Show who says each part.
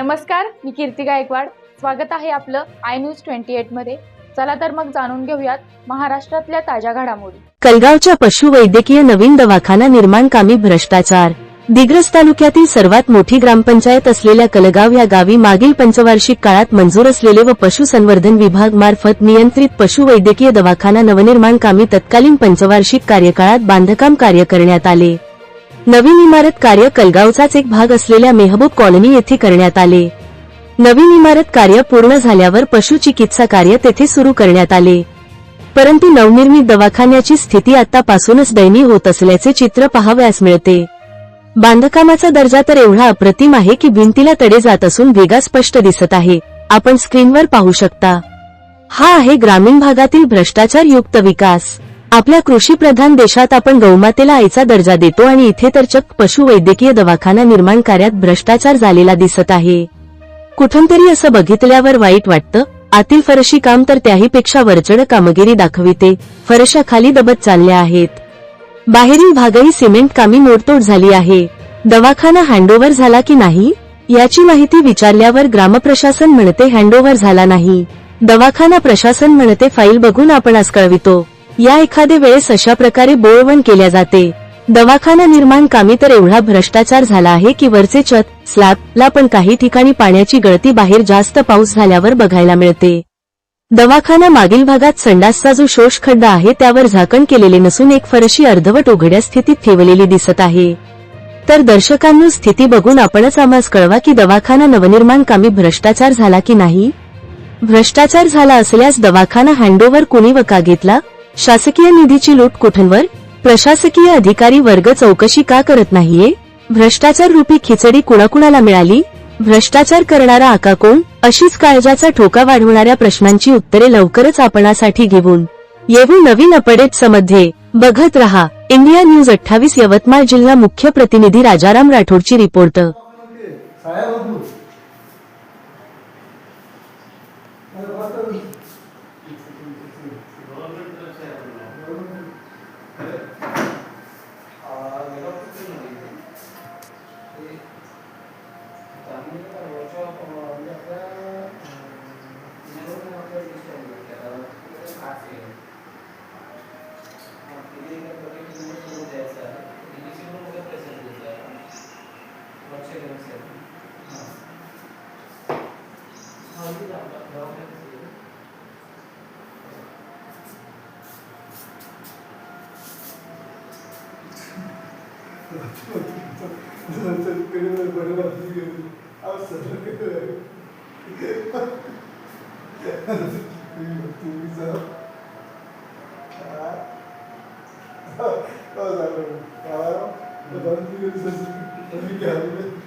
Speaker 1: नमस्कार मी कीर्ती गायकवाड. स्वागत आहे आपलं आय न्यूज ट्वेंटी एटमध्ये. चला तर मग जाणून घेऊयात महाराष्ट्रातल्या ताज्या घडामोडी.
Speaker 2: कलगावच्या पशुवैद्यकीय नवीन दवाखाना निर्माण कामी भ्रष्टाचार. दिग्रस तालुक्यातील सर्वात मोठी ग्रामपंचायत असलेल्या कलगाव या गावी मागील पंचवार्षिक काळात मंजूर असलेले व पशुसंवर्धन विभाग मार्फत नियंत्रित पशुवैद्यकीय दवाखाना नवनिर्माण कामी तत्कालीन पंचवार्षिक कार्यकाळात बांधकाम कार्य करण्यात आले. नवीन इमारत कार्य कलगावचाच एक भाग असलेल्या मेहबूब कॉलनी येथे करण्यात आले. नवीन इमारत कार्य पूर्ण झाल्यावर पशुचिकित्सा कार्य तेथे सुरू करण्यात आले. परंतु नवनिर्मित दवाखान्याची स्थिती आतापासूनच दयनीय होत असल्याचे चित्र पाहावयास मिळते. बांधकामाचा दर्जा तर एवढा अप्रतिम आहे की भिंतीला तडे जात असून वेगा स्पष्ट दिसत आहे. आपण स्क्रीनवर पाहू शकता. हा आहे ग्रामीण भागातील भ्रष्टाचार युक्त विकास. आपल्या कृषी प्रधान देशात आपण गौमातेला आईचा दर्जा देतो आणि इथे तर चक्क पशुवैद्यकीय दवाखाना निर्माण कार्यात भ्रष्टाचार झालेला दिसत आहे. कुठूनतरी असं बघितल्यावर वाईट वाटतं आतील फरशी काम तर त्याहीपेक्षा वरचढ कामगिरी दाखविते फरशा खाली दबत चालल्या आहेत. बाहेरील भागही सिमेंट कामी मोडतोड झाली आहे. दवाखाना हँडओव्हर झाला की नाही? याची माहिती विचारल्यावर ग्रामप्रशासन म्हणते हँडओव्हर झाला नाही. दवाखाना प्रशासन म्हणते फाईल बघून आपण आज कळवितो. या एखादे वेळेस अशा प्रकारे बोळवण केल्या जाते. दवाखाना निर्माण कामी तर एवढा भ्रष्टाचार झाला आहे की वरचे छत स्लॅबला पण काही ठिकाणी पाण्याची गळती बाहेर जास्त पाऊस झाल्यावर बघायला मिळते. दवाखाना मागील भागात संडासचा जो शोष खड्डा आहे त्यावर झाकण केलेले नसून एक फरशी अर्धवट उघड्या स्थितीत ठेवलेली दिसत आहे. तर दर्शकांनो स्थिती बघून आपणच आम्हास कळवा की दवाखाना नवनिर्माण कामी भ्रष्टाचार झाला की नाही? भ्रष्टाचार झाला असल्यास दवाखाना हँडओव्हर कुणी व का घेतला? शासकीय निधीची लूट कुठंवर प्रशासकीय अधिकारी वर्ग चौकशी का करत नाहीये? भ्रष्टाचार रूपी खिचडी कुणाकुणाला मिळाली? भ्रष्टाचार करणारा आका कोण? अशीच काळजाचा ठोका वाढवणाऱ्या प्रश्नांची उत्तरे लवकरच आपणासाठी घेऊन येऊ नवीन अपडेट्समध्ये बघत रहा. इंडिया न्यूज अठ्ठावीस यवतमाळ जिल्हा मुख्य प्रतिनिधी राजाराम राठोडची report.
Speaker 3: Claro, eu não sei se eu me quero, né?